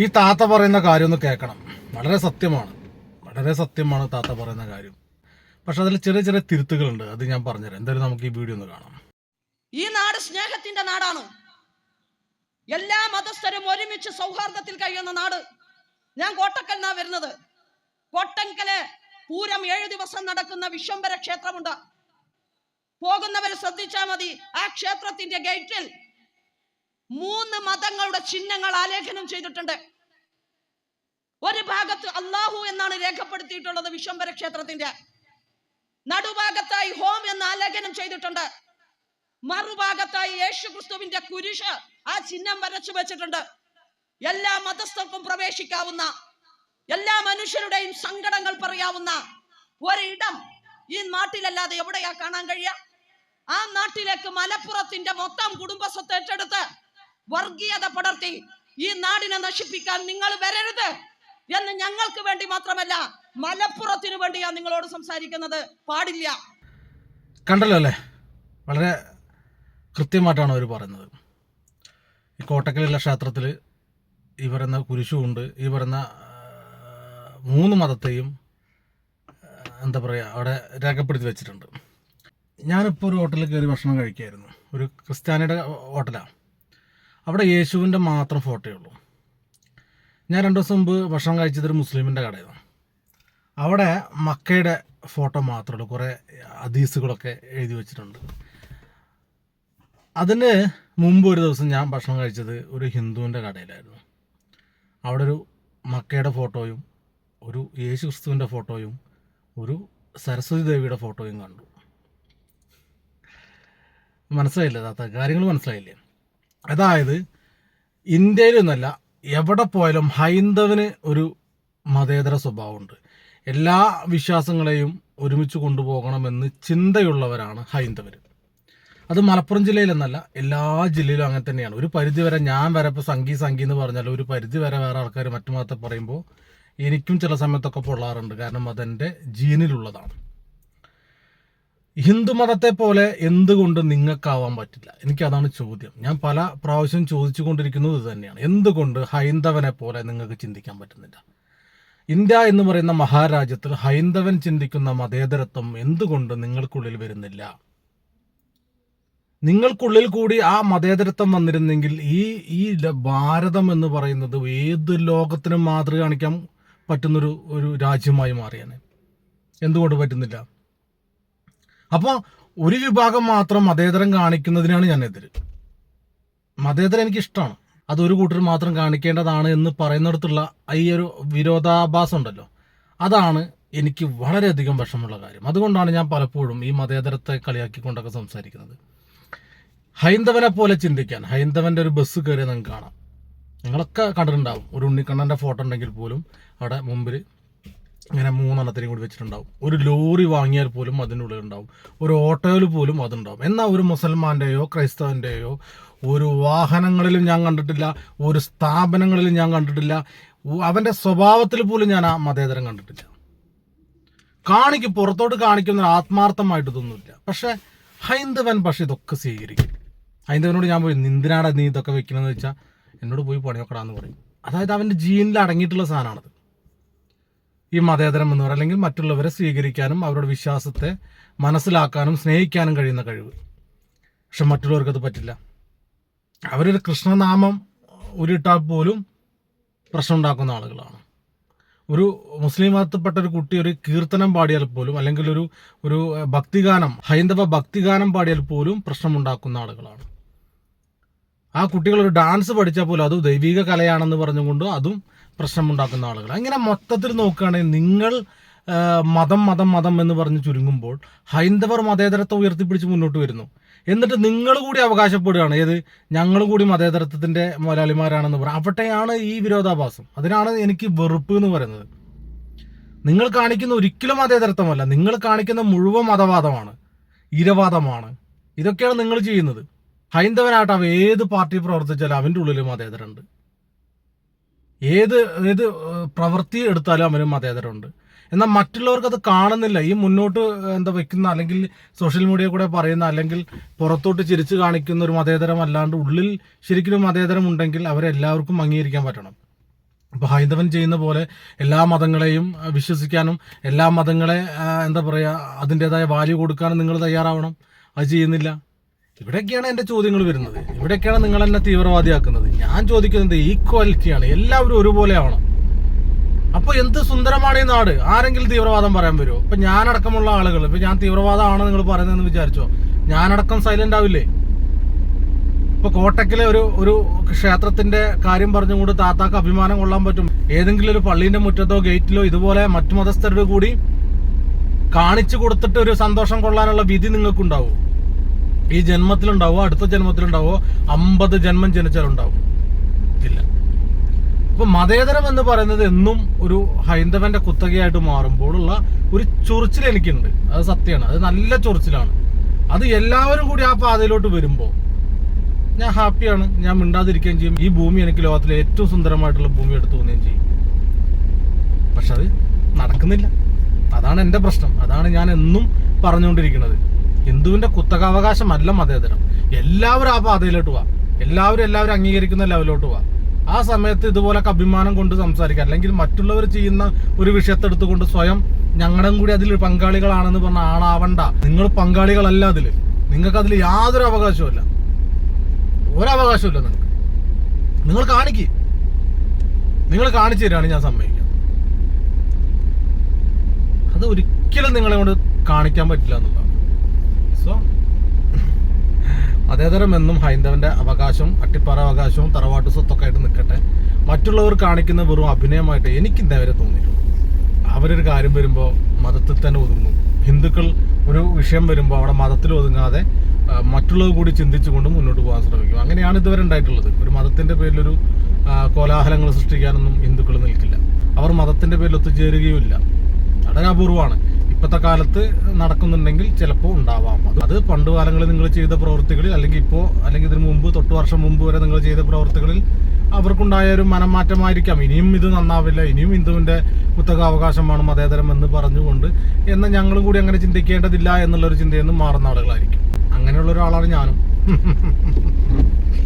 ഈ താത്ത പറയുന്ന കാര്യം ഒന്ന് കേൾക്കണം. വളരെ സത്യമാണ്. വളരെ സത്യമാണ് താത്ത പറയുന്ന കാര്യം. പക്ഷെ അതിൽ ചെറിയ ചെറിയ തിരുത്തുകളുണ്ട്. അത് ഞാൻ പറഞ്ഞുതരാം. എന്തായാലും നമുക്ക് ഈ വീഡിയോ ഒന്ന് കാണാം. ഈ നാട് സ്നേഹത്തിന്റെ നാടാണ്. എല്ലാ മതസ്ഥരും ഒരുമിച്ച് സൗഹാർദ്ദത്തിൽ കഴിയുന്ന നാട്. ഞാൻ കോട്ടക്കലിനാ വരുന്നത്. കോട്ടക്കൽ പൂരം ഏഴു ദിവസം നടക്കുന്ന വിശ്വംഭര ക്ഷേത്രമുണ്ട്. പോകുന്നവർ ശ്രദ്ധിച്ചാൽ മതി. ആ ക്ഷേത്രത്തിന്റെ ഗേറ്റിൽ മൂന്ന് മതങ്ങളുടെ ചിഹ്നങ്ങൾ ആലേഖനം ചെയ്തിട്ടുണ്ട്. ഒരു ഭാഗത്ത് അള്ളാഹു എന്നാണ് രേഖപ്പെടുത്തിയിട്ടുള്ളത് വിശ്വംഭര ക്ഷേത്രത്തിന്റെ. നടുഭാഗത്തായി ഹോം എന്ന് ആലേഖനം ചെയ്തിട്ടുണ്ട്. മറുഭാഗത്തായി യേശു ക്രിസ്തുവിന്റെ കുരിശ് ആ ചിഹ്നം വരച്ചു വെച്ചിട്ടുണ്ട്. എല്ലാ മതസ്ഥർക്കും പ്രവേശിക്കാവുന്ന എല്ലാ മനുഷ്യരുടെയും സങ്കടങ്ങൾ പറയാവുന്ന ഒരിടം ഈ നാട്ടിലല്ലാതെ എവിടെയാ കാണാൻ കഴിയ? ആ നാട്ടിലേക്ക് മലപ്പുറത്തിന്റെ മൊത്തം കുടുംബസ്വത്ത് ഏറ്റെടുത്ത് വർഗീയത പടർത്തി ഈ നാടിനെ നശിപ്പിക്കാൻ നിങ്ങൾ വരരുത് എന്ന് ഞങ്ങൾക്ക് വേണ്ടി മാത്രമല്ല മലപ്പുറത്തിന് വേണ്ടിയാ നിങ്ങളോട് സംസാരിക്കുന്നത്. പാടില്ല. കണ്ടല്ലോ അല്ലേ? വളരെ കൃത്യമായിട്ടാണ് അവർ പറയുന്നത്. ഈ കോട്ടക്കലുള്ള ക്ഷേത്രത്തിൽ ഈ പറയുന്ന കുരിശുമുണ്ട് ഈ പറയുന്ന മൂന്ന് മതത്തെയും എന്താ പറയുക അവിടെ രേഖപ്പെടുത്തി വെച്ചിട്ടുണ്ട്. ഞാനിപ്പോൾ ഒരു ഹോട്ടലിൽ കയറി ഭക്ഷണം കഴിക്കായിരുന്നു. ഒരു ക്രിസ്ത്യാനിയുടെ ഹോട്ടലാണ് അവിടെ യേശുവിന്റെ മാത്രം ഫോട്ടോയേ ഉള്ളൂ. ഞാൻ രണ്ട് ദിവസം മുമ്പ് ഭക്ഷണം കഴിച്ചത് ഒരു മുസ്ലിമിന്റെ കടയിലാണ്. അവിടെ മക്കയുടെ ഫോട്ടോ മാത്രമേ ഉള്ളൂ. കുറേ ഹദീസുകളൊക്കെ എഴുതി വെച്ചിട്ടുണ്ട്. അതിന് മുമ്പ് ഒരു ദിവസം ഞാൻ ഭക്ഷണം കഴിച്ചത് ഒരു ഹിന്ദുവിന്റെ കടയിലായിരുന്നു. അവിടെ ഒരു മക്കയുടെ ഫോട്ടോയും ഒരു യേശു ക്രിസ്തുവിന്റെ ഫോട്ടോയും ഒരു സരസ്വതി ദേവിയുടെ ഫോട്ടോയും കണ്ടു. മനസ്സിലായില്ലേ? താത്ത കാര്യങ്ങൾ മനസ്സിലായില്ലേ? അതായത് ഇന്ത്യയിൽ നിന്നല്ല എവിടെ പോയാലും ഹൈന്ദവന് ഒരു മതേതര സ്വഭാവമുണ്ട്. എല്ലാ വിശ്വാസങ്ങളെയും ഒരുമിച്ച് കൊണ്ടുപോകണമെന്ന് ചിന്തയുള്ളവരാണ് ഹൈന്ദവർ അത് മലപ്പുറം ജില്ലയിലെന്നല്ല എല്ലാ ജില്ലയിലും അങ്ങനെ തന്നെയാണ്. ഒരു പരിധി വരെ ഞാൻ വരെ ഇപ്പോൾ സംഗീ സംഗീ എന്ന് പറഞ്ഞാൽ ഒരു പരിധി വരെ വേറെ ആൾക്കാർ മറ്റു മതത്തെ പറയുമ്പോൾ എനിക്കും ചില സമയത്തൊക്കെ പൊള്ളാറുണ്ട്. കാരണം അതെന്റെ ജീനിലുള്ളതാണ്. ഹിന്ദു മതത്തെ പോലെ എന്തുകൊണ്ട് നിങ്ങൾക്കാവാൻ പറ്റില്ല? എനിക്കതാണ് ചോദ്യം. ഞാൻ പല പ്രാവശ്യം ചോദിച്ചു കൊണ്ടിരിക്കുന്നത് ഇത് തന്നെയാണ് എന്തുകൊണ്ട് ഹൈന്ദവനെ പോലെ നിങ്ങൾക്ക് ചിന്തിക്കാൻ പറ്റുന്നില്ല? ഇന്ത്യ എന്ന് പറയുന്ന മഹാരാജ്യത്തിൽ ഹൈന്ദവൻ ചിന്തിക്കുന്ന മതേതരത്വം എന്തുകൊണ്ട് നിങ്ങൾക്കുള്ളിൽ വരുന്നില്ല? നിങ്ങൾക്കുള്ളിൽ കൂടി ആ മതേതരത്വം വന്നിരുന്നെങ്കിൽ ഈ ഈ ഭാരതം എന്ന് പറയുന്നത് ഏത് ലോകത്തിനും മാതൃക കാണിക്കാൻ പറ്റുന്നൊരു ഒരു രാജ്യമായി മാറിയാണ് എന്തുകൊണ്ട് പറ്റുന്നില്ല? അപ്പോൾ ഒരു വിഭാഗം മാത്രം മതേതരം കാണിക്കുന്നതിനാണ് ഞാൻ എതിര് മതേതരം എനിക്ക് ഇഷ്ടമാണ് അത് ഒരു കൂട്ടർ മാത്രം കാണിക്കേണ്ടതാണ് എന്ന് പറയുന്നിടത്തുള്ള ഈ ഒരു വിരോധാഭാസം ഉണ്ടല്ലോ. അതാണ് എനിക്ക് വളരെയധികം വിഷമമുള്ള കാര്യം. അതുകൊണ്ടാണ് ഞാൻ പലപ്പോഴും ഈ മതേതരത്തെ കളിയാക്കിക്കൊണ്ടൊക്കെ സംസാരിക്കുന്നത്. ഹൈന്ദവനെ പോലെ ചിന്തിക്കാൻ ഹൈന്ദവന്റെ ഒരു ബസ് കയറിയ നിങ്ങൾക്ക് കാണാം. നിങ്ങളൊക്കെ കണ്ടിട്ടുണ്ടാവും. ഒരു ഉണ്ണിക്കണ്ണന്റെ ഫോട്ടോ ഉണ്ടെങ്കിൽ പോലും അവിടെ മുമ്പിൽ ഇങ്ങനെ മൂന്നെണ്ണത്തിനും കൂടി വെച്ചിട്ടുണ്ടാവും. ഒരു ലോറി വാങ്ങിയാൽ പോലും അതിനുള്ളിൽ ഉണ്ടാവും. ഒരു ഓട്ടോയിൽ പോലും അതുണ്ടാവും. എന്നാൽ ഒരു മുസൽമാന്റെയോ ക്രൈസ്തവന്റെയോ ഒരു വാഹനങ്ങളിലും ഞാൻ കണ്ടിട്ടില്ല ഒരു സ്ഥാപനങ്ങളിലും ഞാൻ കണ്ടിട്ടില്ല അവന്റെ സ്വഭാവത്തിൽ പോലും ഞാൻ ആ മതേതരം കണ്ടിട്ടില്ല. കാണിക്കും പുറത്തോട്ട് കാണിക്കുന്ന ആത്മാർത്ഥമായിട്ട് ഇതൊന്നുമില്ല. പക്ഷെ ഹൈന്ദവൻ പക്ഷെ ഇതൊക്കെ സ്വീകരിക്കും. ഹൈന്ദവനോട് ഞാൻ പോയി നിന്തിനാടാ നീ ഇതൊക്കെ വെക്കണമെന്ന് വെച്ചാൽ എന്നോട് പോയി പണിയൊക്കടാന്ന് പറയും. അതായത് അവന്റെ ജീനിൽ അടങ്ങിയിട്ടുള്ള സാധനമാണത്. ഈ മതേതരം എന്ന് പറയുന്നത് അല്ലെങ്കിൽ മറ്റുള്ളവരെ സ്വീകരിക്കാനും അവരുടെ വിശ്വാസത്തെ മനസ്സിലാക്കാനും സ്നേഹിക്കാനും കഴിയുന്ന കഴിവ്. പക്ഷെ മറ്റുള്ളവർക്ക് അത് പറ്റില്ല. അവരൊരു കൃഷ്ണനാമം ഉരുട്ടാൽ പോലും പ്രശ്നം ഉണ്ടാക്കുന്ന ആളുകളാണ്. ഒരു മുസ്ലിം മതത്തിൽപ്പെട്ട ഒരു കുട്ടി ഒരു കീർത്തനം പാടിയാൽ പോലും അല്ലെങ്കിൽ ഒരു ഒരു ഭക്തിഗാനം ഹൈന്ദവ ഭക്തിഗാനം പാടിയാൽ പോലും പ്രശ്നമുണ്ടാക്കുന്ന ആളുകളാണ്. ആ കുട്ടികൾ ഒരു ഡാൻസ് പഠിച്ചാൽ പോലും അത് ദൈവിക കലയാണെന്ന് പറഞ്ഞുകൊണ്ട് അതും പ്രശ്നമുണ്ടാക്കുന്ന ആളുകൾ അങ്ങനെ മൊത്തത്തിൽ നോക്കുകയാണെങ്കിൽ നിങ്ങൾ മതം മതം മതം എന്ന് പറഞ്ഞ് ചുരുങ്ങുമ്പോൾ ഹൈന്ദവർ മതേതരത്വം ഉയർത്തിപ്പിടിച്ച് മുന്നോട്ട് വരുന്നു. എന്നിട്ട് നിങ്ങൾ കൂടി അവകാശപ്പെടുകയാണ്. ഏത്? ഞങ്ങൾ കൂടി മതേതരത്വത്തിന്റെ മുതലാളിമാരാണെന്ന് പറയും അവിടെയാണ് ഈ വിരോധാഭാസം. അതിനാണ് എനിക്ക് വെറുപ്പ് എന്ന് പറയുന്നത്. നിങ്ങൾ കാണിക്കുന്ന ഒരിക്കലും മതേതരത്വമല്ല. നിങ്ങൾ കാണിക്കുന്ന മുഴുവൻ മതവാദമാണ് ഇരവാദമാണ്. ഇതൊക്കെയാണ് നിങ്ങൾ ചെയ്യുന്നത്. ഹൈന്ദവനായിട്ട് അവ ഏത് പാർട്ടി പ്രവർത്തിച്ചാലും അവന്റെ ഉള്ളിൽ മതേതരമുണ്ട്. ഏത് ഏത് പ്രവൃത്തി എടുത്താലും അവന് മതേതരമുണ്ട്. എന്നാൽ മറ്റുള്ളവർക്ക് അത് കാണുന്നില്ല. ഈ മുന്നോട്ട് എന്താ വെക്കുന്ന അല്ലെങ്കിൽ സോഷ്യൽ മീഡിയ കൂടെ പറയുന്ന അല്ലെങ്കിൽ പുറത്തോട്ട് ചിരിച്ചു കാണിക്കുന്ന ഒരു മതേതരം അല്ലാണ്ട് ഉള്ളിൽ ശരിക്കും മതേതരം ഉണ്ടെങ്കിൽ അവരെല്ലാവർക്കും അംഗീകരിക്കാൻ പറ്റണം. അപ്പോൾ ഹൈന്ദവൻ ചെയ്യുന്ന പോലെ എല്ലാ മതങ്ങളെയും വിശ്വസിക്കാനും എല്ലാ മതങ്ങളെ എന്താ പറയുക അതിന്റെതായ വാല്യൂ കൊടുക്കാനും നിങ്ങൾ തയ്യാറാവണം. അത് ചെയ്യുന്നില്ല. ഇവിടെയൊക്കെയാണ് എന്റെ ചോദ്യങ്ങൾ വരുന്നത്. ഇവിടെയൊക്കെയാണ് നിങ്ങൾ എന്നെ തീവ്രവാദിയാക്കുന്നത്. ഞാൻ ചോദിക്കുന്നത് ഈക്വാലിറ്റിയാണ് എല്ലാവരും ഒരുപോലെ ആവണം. അപ്പൊ എന്ത് സുന്ദരമാണ് ഈ നാട്? ആരെങ്കിലും തീവ്രവാദം പറയാൻ വരുമോ ഇപ്പൊ ഞാനടക്കമുള്ള ആളുകൾ ഇപ്പൊ ഞാൻ തീവ്രവാദമാണ് നിങ്ങൾ പറയുന്നതെന്ന് വിചാരിച്ചോ? ഞാനടക്കം സൈലന്റ് ആവില്ലേ? ഇപ്പൊ കോട്ടക്കിലെ ഒരു ഒരു ക്ഷേത്രത്തിന്റെ കാര്യം പറഞ്ഞുകൊണ്ട് താത്താക്ക് അഭിമാനം കൊള്ളാൻ പറ്റും. ഏതെങ്കിലും ഒരു പള്ളീന്റെ മുറ്റത്തോ ഗേറ്റിലോ ഇതുപോലെ മറ്റു മതസ്ഥരുടെ കൂടി കാണിച്ചു കൊടുത്തിട്ട് ഒരു സന്തോഷം കൊള്ളാനുള്ള വിധി നിങ്ങൾക്കുണ്ടാവും. ഈ ജന്മത്തിലുണ്ടാവോ അടുത്ത ജന്മത്തിലുണ്ടാവോ അമ്പത് ജന്മം ജനിച്ചാലുണ്ടാവും. ഇല്ല. ഇപ്പൊ മതേതരം എന്ന് പറയുന്നത് എന്നും ഒരു ഹൈന്ദവന്റെ കുത്തകയായിട്ട് മാറുമ്പോഴുള്ള ഒരു ചൊറിച്ചിൽ എനിക്കുണ്ട്. അത് സത്യമാണ്. അത് നല്ല ചൊറിച്ചിലാണ്. അത് എല്ലാവരും കൂടി ആ പാതയിലോട്ട് വരുമ്പോൾ ഞാൻ ഹാപ്പിയാണ്. ഞാൻ മിണ്ടാതിരിക്കുകയും ചെയ്യും. ഈ ഭൂമി എനിക്ക് ലോകത്തിലെ ഏറ്റവും സുന്ദരമായിട്ടുള്ള ഭൂമി എടുത്തു തോന്നുകയും ചെയ്യും. പക്ഷെ അത് നടക്കുന്നില്ല. അതാണ് എന്റെ പ്രശ്നം. അതാണ് ഞാൻ എന്നും പറഞ്ഞുകൊണ്ടിരിക്കുന്നത്. ഹിന്ദുവിന്റെ കുത്തകാവകാശമല്ല മതേതരം. എല്ലാവരും ആ പാതയിലോട്ട് പോവാ. എല്ലാവരും എല്ലാവരും അംഗീകരിക്കുന്ന ലെവലിലോട്ട് പോവാ. ആ സമയത്ത് ഇതുപോലൊക്കെ അഭിമാനം കൊണ്ട് സംസാരിക്കുക. അല്ലെങ്കിൽ മറ്റുള്ളവർ ചെയ്യുന്ന ഒരു വിഷയത്തെടുത്തുകൊണ്ട് സ്വയം ഞങ്ങളും കൂടി അതിൽ പങ്കാളികളാണെന്ന് പറഞ്ഞ ആളാവണ്ട നിങ്ങൾ പങ്കാളികളല്ല അതിൽ നിങ്ങൾക്ക് അതിൽ യാതൊരു അവകാശവുമില്ല ഒരവകാശമില്ല നിങ്ങൾക്ക് നിങ്ങൾ കാണിക്ക്. നിങ്ങൾ കാണിച്ചു തരാണ് ഞാൻ സമ്മതിക്കുക. അത് ഒരിക്കലും നിങ്ങളെ കൊണ്ട് കാണിക്കാൻ പറ്റില്ല എന്നുള്ളതാണ്. സോ അതേതരം എന്നും ഹൈന്ദവന്റെ അവകാശവും അട്ടിപ്പാറ അവകാശവും തറവാട്ട് സ്വത്തൊക്കെ ആയിട്ട് നിൽക്കട്ടെ. മറ്റുള്ളവർ കാണിക്കുന്ന വെറും അഭിനയമായിട്ട് എനിക്ക് ഇന്നേവരെ തോന്നിയിട്ടുണ്ട്. അവരൊരു കാര്യം വരുമ്പോൾ മതത്തിൽ തന്നെ ഒതുങ്ങും. ഹിന്ദുക്കൾ ഒരു വിഷയം വരുമ്പോൾ അവിടെ മതത്തിൽ ഒതുങ്ങാതെ മറ്റുള്ളവർ കൂടി ചിന്തിച്ചുകൊണ്ട് മുന്നോട്ട് പോകാൻ ശ്രമിക്കും. അങ്ങനെയാണ് ഇതുവരെ ഉണ്ടായിട്ടുള്ളത്. ഒരു മതത്തിന്റെ പേരിലൊരു കോലാഹലങ്ങൾ സൃഷ്ടിക്കാനൊന്നും ഹിന്ദുക്കൾ നിൽക്കില്ല. അവർ മതത്തിന്റെ പേരിൽ ഒത്തുചേരുകയുമില്ല. വളരെ അപൂർവമാണ്. ഇപ്പോഴത്തെ കാലത്ത് നടക്കുന്നുണ്ടെങ്കിൽ ചിലപ്പോൾ ഉണ്ടാവാം. അത് പണ്ട് കാലങ്ങളിൽ നിങ്ങൾ ചെയ്ത പ്രവൃത്തികളിൽ അല്ലെങ്കിൽ ഇപ്പോൾ അല്ലെങ്കിൽ ഇതിന് മുമ്പ് തൊട്ട് വർഷം മുമ്പ് വരെ നിങ്ങൾ ചെയ്ത പ്രവൃത്തികളിൽ അവർക്കുണ്ടായ ഒരു മനംമാറ്റമായിരിക്കാം. ഇനിയും ഇത് നന്നാവില്ല ഇനിയും ഹിന്ദുവിന്റെ കുത്തകാവകാശമാണ് മതേതരം എന്ന് പറഞ്ഞുകൊണ്ട് എന്ന് ഞങ്ങളും കൂടി അങ്ങനെ ചിന്തിക്കേണ്ടതില്ല എന്നുള്ളൊരു ചിന്തയൊന്നും മാറുന്ന ആളുകളായിരിക്കും. അങ്ങനെയുള്ള ഒരാളാണ് ഞാനും.